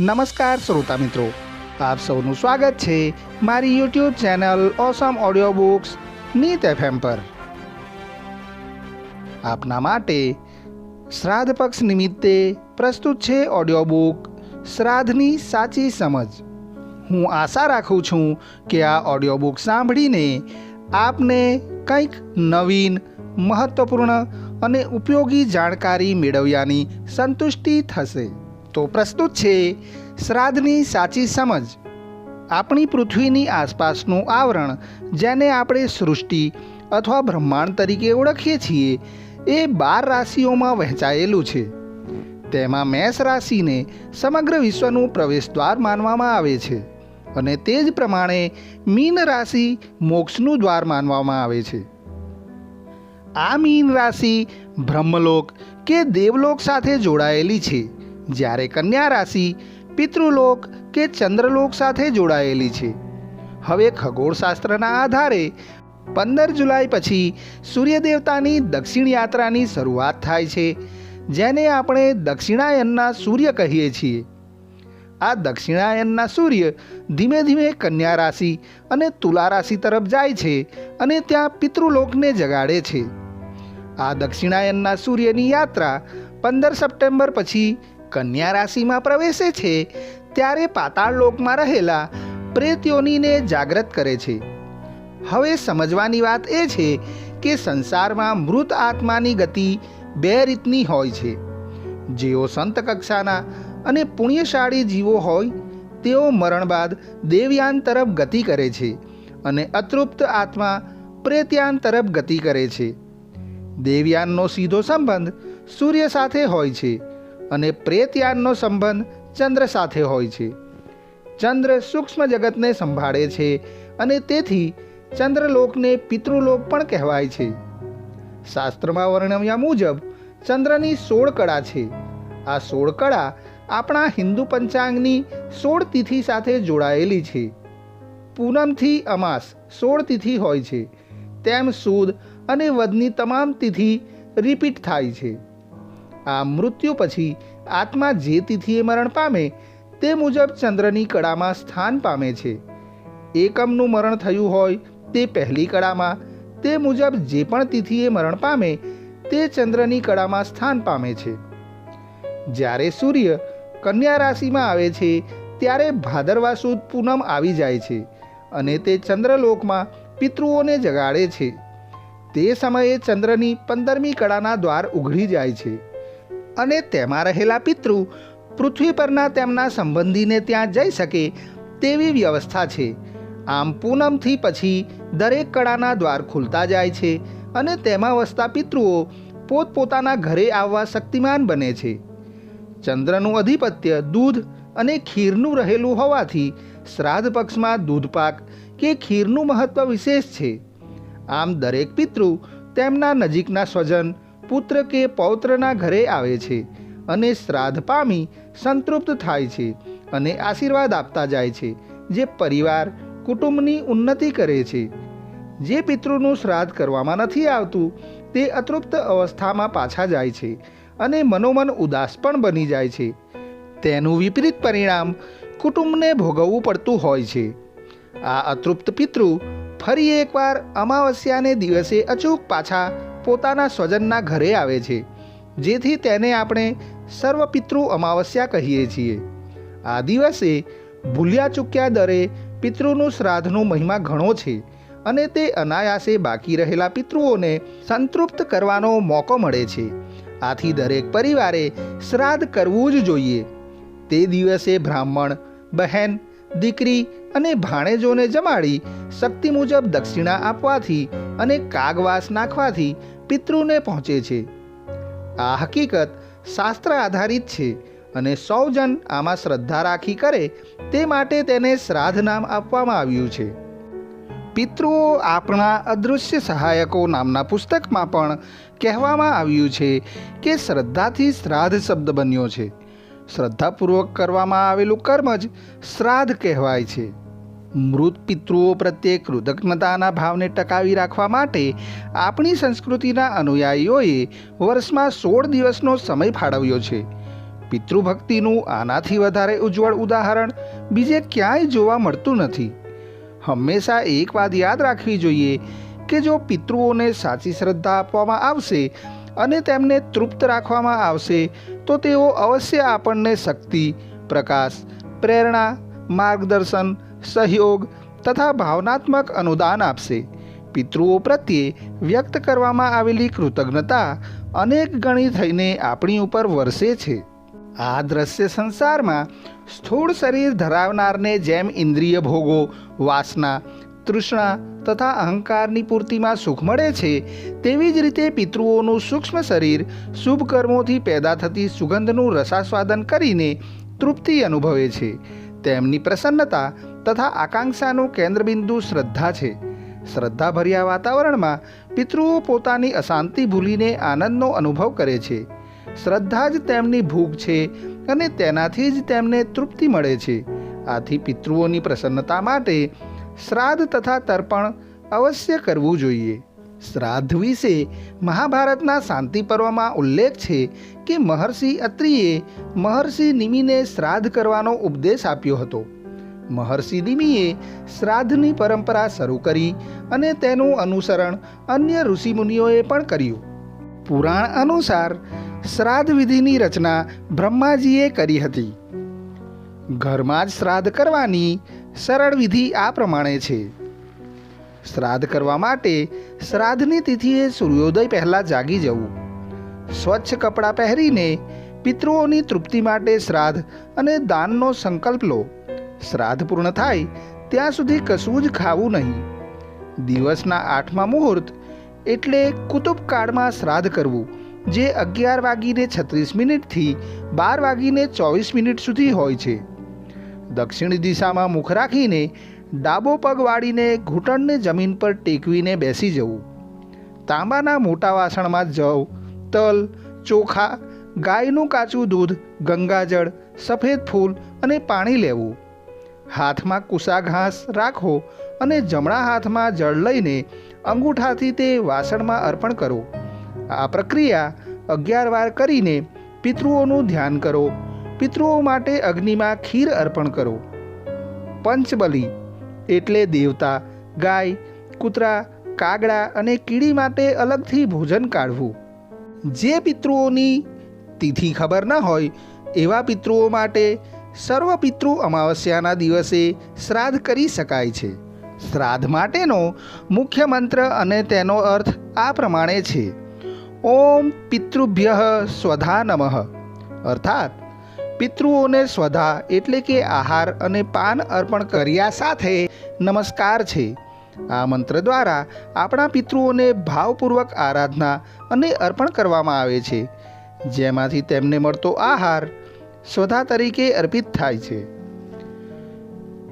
નમસ્કાર શ્રોતા મિત્રો. આપ સૌનું સ્વાગત છે મારી YouTube channel awesome audio books Neet FM પર. આપના માટે શ્રાદ્ધ પક્ષ નિમિત્તે પ્રસ્તુત છે ઓડિયો બુક શ્રાદ્ધની સાચી સમજ. હું આશા રાખું છું કે આ ઓડિયો બુક સાંભળીને આપને કંઈક નવીન, મહત્વપૂર્ણ અને ઉપયોગી જાણકારી મેળવ્યાની સંતુષ્ટિ થશે. તો પ્રસ્તુત છે, શ્રાદ્ધની સાચી સમજ. આપણી પૃથ્વીની આસપાસનું આવરણ, જેને આપણે સૃષ્ટિ અથવા બ્રહ્માંડ તરીકે ઓળખીએ છીએ, એ બાર રાશિઓમાં વહેંચાયેલું છે. તેમાં મેષ રાશિને સમગ્ર વિશ્વનું પ્રવેશદ્વાર માનવામાં આવે છે અને તે જ પ્રમાણે મીન રાશિ મોક્ષનું દ્વાર માનવામાં આવે છે. આ મીન રાશિ બ્રહ્મલોક કે દેવલોક સાથે જોડાયેલી છે. જ્યારે કન્યા રાશિ પિતૃલોક કે ચંદ્રલોક સાથે જોડાયેલી છે. હવે ખગોળશાસ્ત્રના આધારે પંદર જુલાઈ પછી સૂર્યદેવતાની દક્ષિણ યાત્રાની શરૂઆત થાય છે, જેને આપણે દક્ષિણાયનના સૂર્ય કહીએ છીએ. આ દક્ષિણાયનના સૂર્ય ધીમે ધીમે કન્યા રાશિ અને તુલા રાશિ તરફ જાય છે અને ત્યાં પિતૃલોકને જગાડે છે. આ દક્ષિણાયનના સૂર્યની યાત્રા પંદર સપ્ટેમ્બર પછી કન્યા રાશિમાં પ્રવેશે છે, ત્યારે પાતાળ લોકમાં રહેલા પ્રેત્યોનીને જાગૃત કરે છે. હવે સમજવાની વાત એ છે કે સંસારમાં મૃત આત્માની ગતિ બે રીતની હોય છે. જેઓ સંત કક્ષાના અને પુણ્યશાળી જીવો હોય, તેઓ મરણ બાદ દેવયાન તરફ ગતિ કરે છે અને અતૃપ્ત આત્મા પ્રેત્યાન તરફ ગતિ કરે છે. દેવયાનનો સીધો સંબંધ સૂર્ય સાથે હોય છે. અને પ્રેતયાનનો સંબંધ ચંદ્ર સાથે હોય છે. ચંદ્ર સૂક્ષ્મ જગતને સંભાળે છે અને તેથી ચંદ્રલોકને પિતૃલોક પણ કહેવાય છે. શાસ્ત્રમાં વર્ણવ્યા મુજબ ચંદ્રની સોળ કળા છે. આ સોળ કળા આપણા હિન્દુ પંચાંગની સોળ તિથિ સાથે જોડાયેલી છે. પૂનમથી અમાસ સોળ તિથિ હોય છે. તેમ સુદ અને વદની તમામ તિથિ રિપીટ થાય છે. આ મૃત્યુ પછી આત્મા જે તિથિએ મરણ પામે તે મુજબ ચંદ્રની કળામાં સ્થાન પામે છે. એકમનું મરણ થયું હોય તે પહેલી કળામાં, તે મુજબ જે પણ તિથિએ મરણ પામે તે ચંદ્રની કળામાં સ્થાન પામે છે. જ્યારે સૂર્ય કન્યા રાશિમાં આવે છે, ત્યારે ભાદરવા સુદ પૂનમ આવી જાય છે અને તે ચંદ્રલોકમાં પિતૃઓને જગાડે છે. તે સમયે ચંદ્રની પંદરમી કળાના દ્વાર ઉઘડી જાય છે. અને તેમાં રહેલા પિતૃ પૃથ્વી પરના તેમના સંબંધીને ત્યાં જઈ શકે તેવી વ્યવસ્થા છે. આમ પૂનમથી પછી દરેક કળાના દ્વાર ખુલતા જાય છે અને તેમાં વસતા પિતૃઓ પોતપોતાના ઘરે આવવા શક્તિમાન બને છે. ચંદ્રનું અધિપત્ય દૂધ અને ખીરનું રહેલું હોવાથી શ્રાદ્ધ પક્ષમાં દૂધપાક કે ખીરનું મહત્વ વિશેષ છે. આમ દરેક પિતૃ તેમના નજીકના સ્વજન પુત્ર કે પૌત્રના ઘરે આવે છે અને શ્રાદ્ધ પામી સંતૃપ્ત થાય છે અને આશીર્વાદ આપતા જાય છે, જે પરિવાર કુટુંબની ઉન્નતિ કરે છે. જે પિતૃનું શ્રાદ્ધ કરવામાં નથી આવતું, તે અતૃપ્ત અવસ્થામાં પાછા જાય છે અને મનોમન ઉદાસ પણ બની જાય છે. તેનું વિપરીત પરિણામ કુટુંબને ભોગવવું પડતું હોય છે. આ અતૃપ્ત પિતૃ ફરી એકવાર અમાવસ્યાને દિવસે અચૂક પાછા પોતાના સ્વજનના ઘરે આવે છે, જેથી તેને આપણે સર્વપિતૃ અમાવસ્યા કહીએ છીએ. આ દિવસે ભૂલ્યા ચૂક્યા દરે પિતૃનું શ્રાદ્ધનો મહિમા ઘણો છે અને તે અનાયાસે બાકી રહેલા પિતૃઓને સંતૃપ્ત કરવાનો મોકો મળે છે. આથી દરેક પરિવારે શ્રાદ્ધ કરવું જ જોઈએ. તે દિવસે બ્રાહ્મણ, બહેન, દીકરી અને ભાણેજોને જમાડી શક્તિ મુજબ દક્ષિણા આપવાથી અને કાગવાસ નાખવાથી પિતૃને પહોંચે છે. આ હકીકત શાસ્ત્ર આધારિત છે અને સૌ જન આમાં શ્રદ્ધા રાખી કરે તે માટે તેને શ્રાદ્ધ નામ આપવામાં આવ્યું છે. પિતૃઓ આપણા અદૃશ્ય સહાયકો નામના પુસ્તકમાં પણ કહેવામાં આવ્યું છે કે શ્રદ્ધાથી શ્રાદ્ધ શબ્દ બન્યો છે. શ્રદ્ધાપૂર્વક કરવામાં આવેલું કર્મ જ શ્રાદ્ધ કહેવાય છે. મૃત પિતૃઓ પ્રત્યે કૃતજ્ઞતાના ભાવને ટકાવી રાખવા માટે આપણી સંસ્કૃતિના અનુયાયીઓએ વર્ષમાં સોળ દિવસનો સમય ફાળવ્યો છે. પિતૃભક્તિનું આનાથી વધારે ઉજ્જવળ ઉદાહરણ બીજે ક્યાંય જોવા મળતું નથી. હંમેશા એક વાત યાદ રાખવી જોઈએ કે જો પિતૃઓને સાચી શ્રદ્ધા આપવામાં આવશે અને તેમને તૃપ્ત રાખવામાં આવશે, તો તેઓ અવશ્ય આપણને શક્તિ, પ્રકાશ, પ્રેરણા, માર્ગદર્શન સહયોગ તથા ભાવનાત્મક અનુદાન આપશે. પિતૃઓ પ્રત્યે વ્યક્ત કરવામાં આવેલી કૃતજ્ઞતા અનેક ગણી થઈને આપણી ઉપર વરસે છે. આ દ્રશ્ય સંસારમાં સ્થૂળ શરીર ધરાવનારને જેમ ઇન્દ્રિય ભોગો, વાસના, તૃષ્ણા તથા અહંકારની પૂર્તિમાં સુખ મળે છે, તેવી જ રીતે પિતૃઓનું સૂક્ષ્મ શરીર શુભ કર્મોથી પેદા થતી સુગંધનું રસાસ્વાદન કરીને તૃપ્તિ અનુભવે છે. તેમની પ્રસન્નતા તથા આકાંક્ષાનું કેન્દ્રબિંદુ શ્રદ્ધા છે. શ્રદ્ધાભર્યા વાતાવરણમાં પિતૃઓ પોતાની અશાંતિ ભૂલીને આનંદનો અનુભવ કરે છે. શ્રદ્ધા જ તેમની ભૂખ છે અને તેનાથી જ તેમને તૃપ્તિ મળે છે. આથી પિતૃઓની પ્રસન્નતા માટે શ્રાદ્ધ તથા તર્પણ અવશ્ય કરવું જોઈએ. શ્રાદ્ધ વિશે મહાભારતના શાંતિ પર્વમાં ઉલ્લેખ છે કે મહર્ષિ અત્રિએ મહર્ષિ નિમિને શ્રાદ્ધ કરવાનો ઉપદેશ આપ્યો હતો. મહર્ષિ નિમિએ શ્રાદ્ધની પરંપરા શરૂ કરી અને તેનું અનુસરણ અન્ય ઋષિમુનિઓએ પણ કર્યું. પુરાણ અનુસાર શ્રાદ્ધ વિધિની રચના બ્રહ્માજીએ કરી હતી. ઘરમાં જ શ્રાદ્ધ કરવાની સરળ વિધિ આ પ્રમાણે છે. શ્રાદ્ધ કરવા માટે શ્રાદ્ધની તિથિએ સૂર્યોદય પહેલાં જાગી જવું. સ્વચ્છ કપડાં પહેરીને પિતૃઓની તૃપ્તિ માટે શ્રાદ્ધ અને દાનનો સંકલ્પ લો. શ્રાદ્ધ પૂર્ણ થાય ત્યાં સુધી કશું જ ખાવું નહીં. દિવસના આઠમા મુહૂર્ત એટલે કુતુબ કાળમાં શ્રાદ્ધ કરવું, જે અગિયાર વાગીને છત્રીસ મિનિટથી બાર વાગીને ચોવીસ મિનિટ સુધી હોય છે. દક્ષિણ દિશામાં મુખ રાખીને ડાબો પગ વાળીને ઘૂંટણને જમીન પર ટેકવીને બેસી જવું. તાંબાના મોટા વાસણમાં જવ, તલ, ચોખા, ગાયનું કાચું દૂધ, ગંગાજળ, સફેદ ફૂલ અને પાણી લેવું. હાથમાં કુસા ઘાસ રાખો અને જમણા હાથમાં જળ લઈને અંગૂઠાથી તે વાસણમાં અર્પણ કરો. આ પ્રક્રિયા અગિયાર વાર કરીને પિતૃઓનું ધ્યાન કરો. પિતૃઓ માટે અગ્નિમાં ખીર અર્પણ કરો. પંચબલી એટલે દેવતા, ગાય, કૂતરા, કાગડા અને કીડી માટે અલગથી ભોજન કાઢવું. જે પિતૃઓની તિથિ ખબર ન હોય, એવા પિતૃઓ માટે સર્વ પિતૃ અમાવસ્યાના દિવસે શ્રાદ્ધ કરી શકાય છે. શ્રાદ્ધ માટેનો મુખ્ય મંત્ર અને તેનો અર્થ આ પ્રમાણે છે. ઓમ પિતૃભ્ય સ્વધા નમઃ. અર્થાત પિતૃઓને સ્વધા એટલે કે આહાર અને પાન અર્પણ કર્યા સાથે નમસ્કાર છે. આ મંત્ર દ્વારા આપણા પિતૃઓને ભાવપૂર્વક આરાધના અને અર્પણ કરવામાં આવે છે. જેમાંથી તેમને મળતો આહાર સ્વધા તરીકે અર્પિત થાય છે.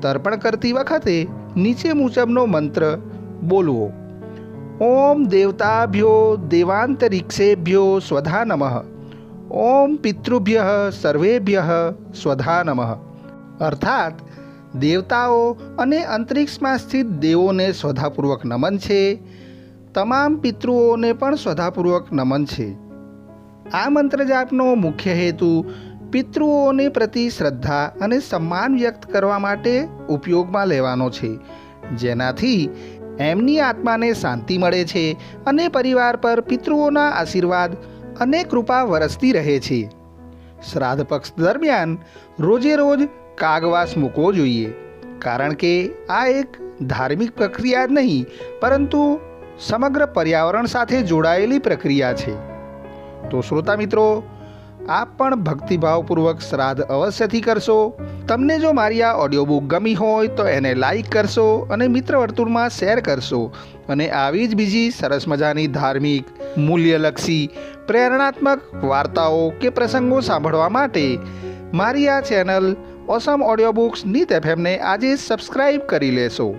તર્પણ કરતી વખતે નીચે મુજબનો મંત્ર બોલવો. ઓમ દેવતાભ્યો દેવાંતરિક્ષેભ્યો સ્વધા નમઃ. ઓમ પિતૃભ્ય સર્વેભ્ય સ્વધા નમઃ અર્થાત દેવતાઓ અને અંતરિક્ષમાં સ્થિત દેવોને શ્રદ્ધાપૂર્વક નમન છે તમામ પિતૃઓને પણ શ્રદ્ધાપૂર્વક નમન છે આ મંત્ર જાપનો મુખ્ય હેતુ પિતૃઓને પ્રતિ શ્રદ્ધા અને સન્માન વ્યક્ત કરવા માટે ઉપયોગમાં લેવાનો છે જેનાથી એમની આત્માને શાંતિ મળે છે અને પરિવાર પર પિતૃઓના આશીર્વાદ અને કૃપા વરસતી રહે છે. શ્રાદ્ધ પક્ષ દરમિયાન રોજે રોજ કાગવાસ મૂકવો જોઈએ, કારણ કે આ એક ધાર્મિક પ્રક્રિયા નહીં, પરંતુ સમગ્ર પર્યાવરણ સાથે જોડાયેલી પ્રક્રિયા છે. તો શ્રોતા મિત્રો આપ પણ ભક્તિભાવપૂર્વક શ્રાદ્ધ અવશ્યથી કરશો. તમને જો મારી આ ઓડિયો બુક ગમી હોય તો એને લાઈક કરશો અને મિત્ર વર્તુળમાં શેર કરશો. અને આવી જ બીજી સરસ મજાની ધાર્મિક, મૂલ્યલક્ષી, પ્રેરણાત્મક વાર્તાઓ કે પ્રસંગો સાંભળવા માટે મારી આ channel awesome audio books Neet એફએમને આજે સબસ્ક્રાઈબ કરી લેશો.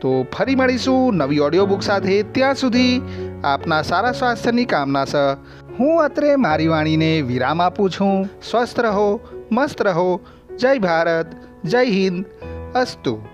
તો ફરી મળીશું નવી ઓડિયો બુક સાથે ત્યાં સુધી આપના સારા સ્વાસ્થ્યની કામના સહ હું અત્રે મારી વાણીને વિરામ આપું છું. સ્વસ્થ રહો, મસ્ત રહો. જય ભારત, જય હિન્દ. અસ્તુ.